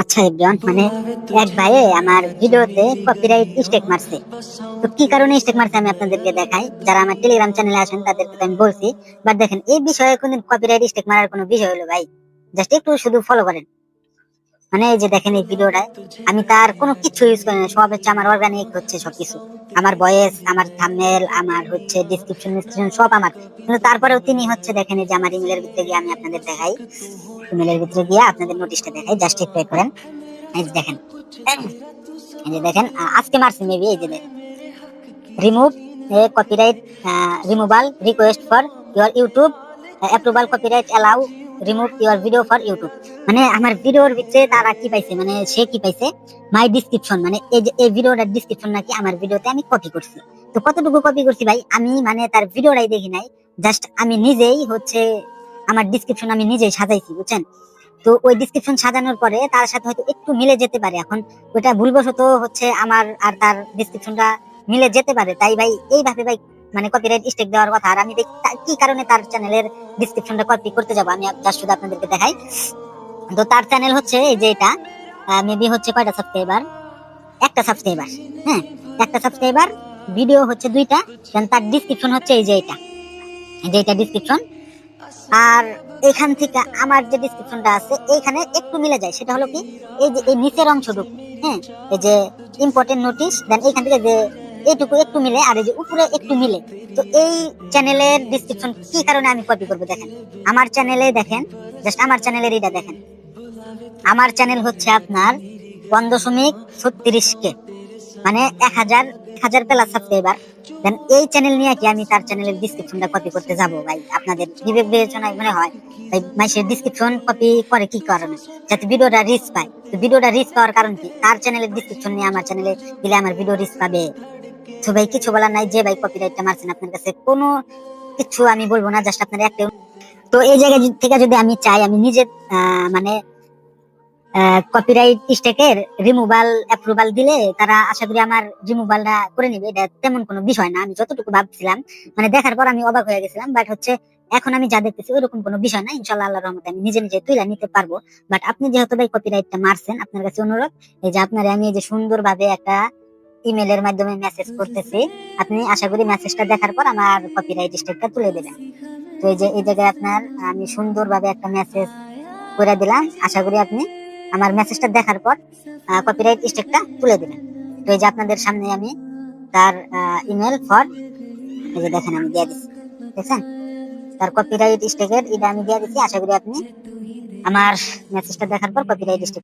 আচ্ছা এভরিওয়ান মানে এক ভাই আমার ভিডিওতে কপিরাইট স্টেক মারছে। তো কি কারণে স্টেক মারছে আমি আপনাদেরকে দেখাই। যারা আমার টেলিগ্রাম চ্যানেলে আসেন তাদেরকে আমি বলছি। বাট দেখেন, এই বিষয়ে কোনদিন কপিরাইট স্টেক মারার কোনো বিষয় হলো ভাই? জাস্ট একটু শুধু ফলো করেন। মানে এই যে দেখেন এই ভিডিওটা, আমি তার কোনো কিছু ইউজ করি না। সব হচ্ছে আমার অর্গানিক হচ্ছে সবকিছু। আমার ভয়েস আমার থাম্বনেল আমার হচ্ছে ডিসক্রিপশন ডিসক্রিপশন সব আমার। কিন্তু তারপরেও তিনি হচ্ছে দেখেন যে আমার ইমেলের ভিতরে গিয়ে আমি আপনাদের দেখাই। ইমেলের ভিতরে গিয়ে আপনাদের নোটিশটা দেখাই জাস্ট একটু এ করেন। এই যে দেখেন। এই যে দেখেন আজকে মারছি মেবি এই যে দেখেন। Remove copyright removal request for your YouTube approval copyright allow remove your video for YouTube মানে আমার ভিডিওর ভিতরে তারা কি পাইছে মানে সে কি পাইছে? মাই ডিসক্রিপশন মানে এই যে, এই ভিডিওটার ডিসক্রিপশন নাকি আমার ভিডিওতে আমি কপি করছি। তো কতটুকু কপি করছি ভাই? আমি মানে তার ভিডিওটাই দেখি নাই জাস্ট আমি নিজেই হচ্ছে আমার ডিসক্রিপশন আমি নিজেই সাজাইছি, বুঝছেন? তো ওই ডিসক্রিপশন সাজানোর পরে তার সাথে হয়তো একটু মিলে যেতে পারে এখন। ওটা ভুলবশত হচ্ছে আমার আর তার ডিসক্রিপশনটা মিলে যেতে পারে। তাই ভাই, এইভাবে ভাই মানে কপিরাইট স্টেক দেওয়ার কথা। আর আমি কি কারণে তার চ্যানেলের ডিসক্রিপশনটা কপি করতে যাব? আমি জাস্ট শুধু আপনাদেরকে দেখাই। তো তার চ্যানেল হচ্ছে এই যে এটা। মেবি হচ্ছে কয়টা সাবস্ক্রাইবার একটা সাবস্ক্রাইবার হ্যাঁ? একটা সাবস্ক্রাইবার ভিডিও হচ্ছে দুইটা তার ডিসক্রিপশন হচ্ছে এই যে এটা। যে এটা ডিসক্রিপশন আর এখান থেকে আমার যে ডিসক্রিপশনটা আছে, এইখানে একটু মিলে যায়। সেটা হলো কি, এই যে এই নিচের অংশটুকু হ্যাঁ? এই যে ইম্পর্টেন্ট নোটিশ দেন এইখান থেকে যে এইটুকু একটু মিলে আর এই যে উপরে একটু মিলে, তো এই চ্যানেলের ডিসক্রিপশন কি কারণে আমি কপি করব দেখেন। আমার চ্যানেলে দেখেন জাস্ট আমার চ্যানেলের এটা দেখেন। আমার চ্যানেল হচ্ছে আপনার দশমিক ছত্রিশ কে মানে এক হাজার হাজার দেন এই চ্যানেল নিয়ে কি আমি তার চ্যানেলের ডিসক্রিপশনটা কপি করতে যাব? ভাই, আপনাদের বিবেক বিবেচনায় মনে হয়, ভাই মাইসের ডিসক্রিপশন কপি করে কি কারণে? যাতে ভিডিওটা রিচ পায়। তো ভিডিওটা রিচ পাওয়ার কারণ কি? তার চ্যানেলের ডিসক্রিপশন নিয়ে আমার চ্যানেলে দিলে আমার ভিডিও রিচ পাবে। তো ভাই, কিছু বলার নাই, যে ভাই কপিরাইটটা মারছেন আপনার কাছে, কোনো কিছু আমি বলব না জাস্ট আপনার একটা তো এই জায়গা থেকে যদি আমি চাই, আমি নিজে মানে কপিরাইট স্টেকের রিমুভাল অ্যাপ্রুভাল দিলে তারা আশা করি আমার রিমুভালটা করে এটা তেমন কোনো বিষয় না, আমি যতটুকু ভাবছিলাম মানে দেখার পর আমি অবাক হয়ে গেছিলাম বাট হচ্ছে এখন আমি যা দেখতেছি ওইরকম কোনো বিষয় না ইনশাল্লাহ আল্লাহর রহমতে আমি নিজে নিজে তুলে নিতে পারব। বাট আপনি যেহেতু ভাই কপিরাইটটা মারছেন, আপনার কাছে অনুরোধ, এই যে আপনার আমি এই যে সুন্দরভাবে একটা ইমেলের মাধ্যমে মেসেজ করতেছি। আপনি আশা করি মেসেজটা দেখার পর আমার কপিরাইট স্টেকটা তুলে দেবেন। তো এই যে, এই জায়গায় আপনার আমি সুন্দরভাবে একটা মেসেজ করে দিলাম। আশা করি আপনি আমার মেসেজটা দেখার পর কপিরাইট স্টেকটা তুলে দিবেন। তো এই যে আপনাদের সামনে আমি তার ইমেল ফর এই যে দেখেন আমি দিয়ে দিচ্ছি। দেখছেন? তার কপিরাইট স্টেকের এটা আমি দিয়ে দিচ্ছি। আশা করি আপনি আমার মেসেজটা দেখার পর কপিরাইট স্টেক